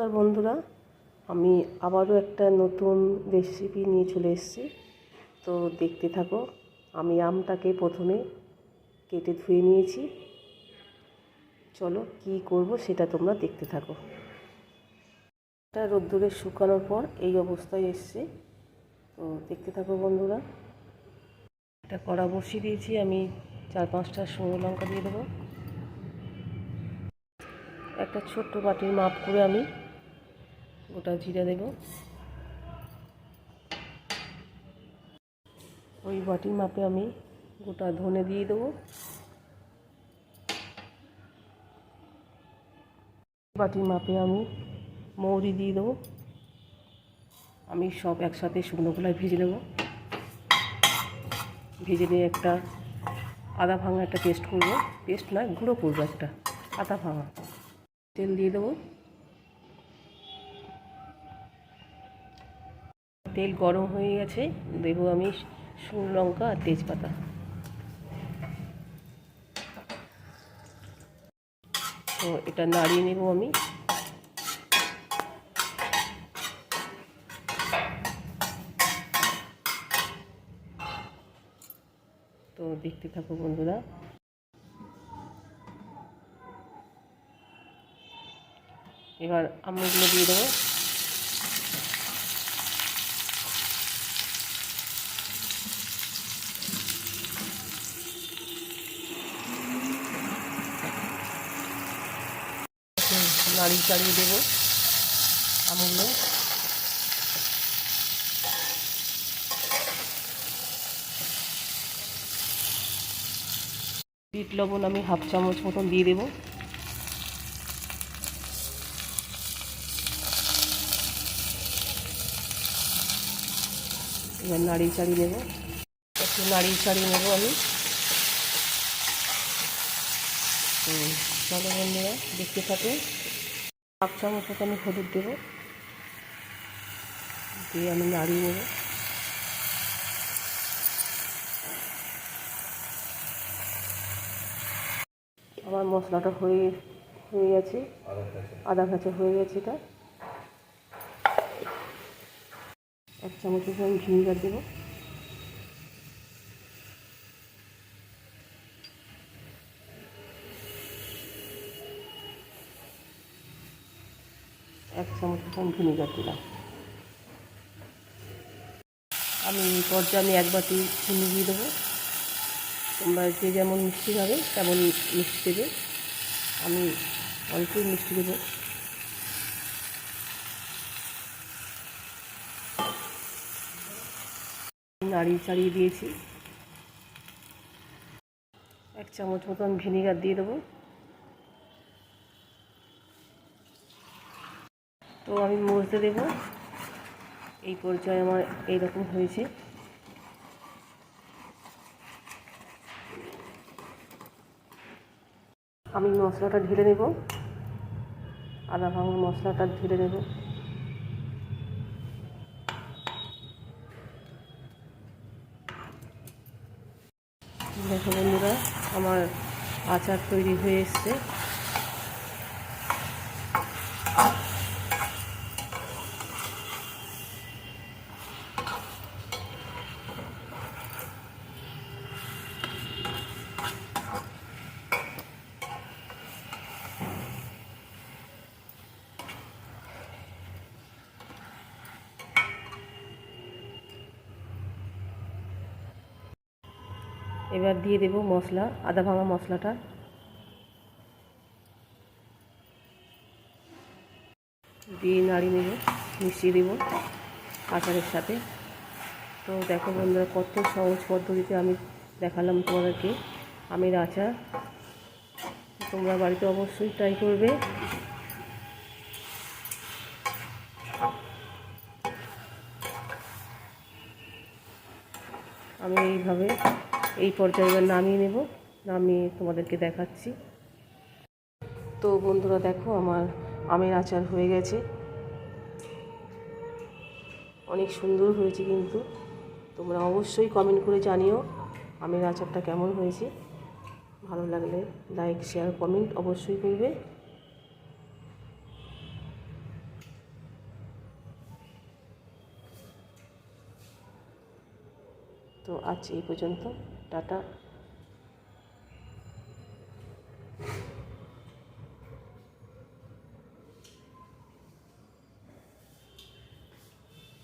নমস্কার বন্ধুরা, আমি আবারও একটা নতুন রেসিপি নিয়ে চলে এসেছি। তো দেখতে থাকো, আমি আমটাকে প্রথমে কেটে ধুয়ে নিয়েছি। চলো কি করব সেটা তোমরা দেখতে থাকো। এটা রোদ্দুরে শুকানোর পর এই অবস্থায় এসছে। তো দেখতে থাকো বন্ধুরা, একটা কড়া বসিয়ে দিয়েছি, আমি চার পাঁচটা শুকনো লঙ্কা দিয়ে দেবো। একটা ছোট্ট বাটির মাপ করে আমি গোটা জিরে দেব। ওই বাটির মাপে আমি গোটা ধনে দিয়ে দেবো। বাটির মাপে আমি মৌরি দিয়ে দেবো। আমি সব একসাথে শুকনো গোলায় ভেজে নেব। ভেজে নিয়ে একটা আদা ভাঙা একটা পেস্ট করব। পেস্ট নয়, গুঁড়ো করব একটা, আদা ভাঙা। তেল দিয়ে দেবো। তেল গরম হয়ে গেছে, দেবো আমি শুকনো লঙ্কা আর তেজপাতা। তো এটা নাড়িয়ে নেব আমি। তো দেখতে থাকো বন্ধুরা। এবার আমগুলো দিয়ে দেবো। নাড়িয়ে চাড়িয়ে দেবো। আমগুলো। বিট লবণ আমি হাফ চামচ মতন দিয়ে দেবো। এবার নাড়িয়ে চাড়িয়ে নেব। একটু নাড়িয়ে চাড়িয়ে নেব আমি। চলো বন্ধুরা, দেখতে থাকে হাফ চামচ আমি হলুদ দেবো। দিয়ে আমি নাড়িয়ে নেব। আমার মশলাটা হয়ে হয়ে গেছে। আদা কাঁচা হয়ে গেছে এটা। এক চামচ আমি ভিনিগার দেবো। এক চামচ মতো আমি ভিনিগার দিলাম। আমি পর্যায়ে আমি এক বাটি চিনি দিয়ে দেবো। তোমরা যে যেমন মিষ্টি খাবে, তেমন মিষ্টি দেবে। আমি অল্পই মিষ্টি দেবো। নাড়িয়ে চাড়িয়ে দিয়েছি। এক চামচ মতন ভিনিগার দিয়ে দেবো। তো আমি মজতে দেব। এই পর্যায়ে আমার এইরকম হয়েছে। আমি মশলাটা ঢেলে নেব। আদা ভাঙা মশলাটা ঢেলে নেব। দেখো বন্ধুরা, আমার আচার তৈরি হয়ে এসছে। এবার দিয়ে দেব মশলা আদা ভাঙা মশলাটা। দিয়ে নাড়িয়ে নেব মিশিয়ে দেব। আচারের সাথে। তো দেখো বন্ধুরা, কত সহজ পদ্ধতিতে আমি দেখালাম তোমাদেরকে আমের আচার। তোমরা বাড়িতে অবশ্যই ট্রাই করবে। আমি এইভাবে এই পর্যায়ে এবার নামিয়ে নেব, নামিয়ে তোমাদেরকে দেখাচ্ছি। তো বন্ধুরা, দেখো আমার আমের আচার হয়ে গেছে। অনেক সুন্দর হয়েছে কিন্তু। তোমরা অবশ্যই কমেন্ট করে জানিও আমের আচারটা কেমন হয়েছে। ভালো লাগলে লাইক শেয়ার কমেন্ট অবশ্যই করবে। তো আজ এই পর্যন্ত, টাটা।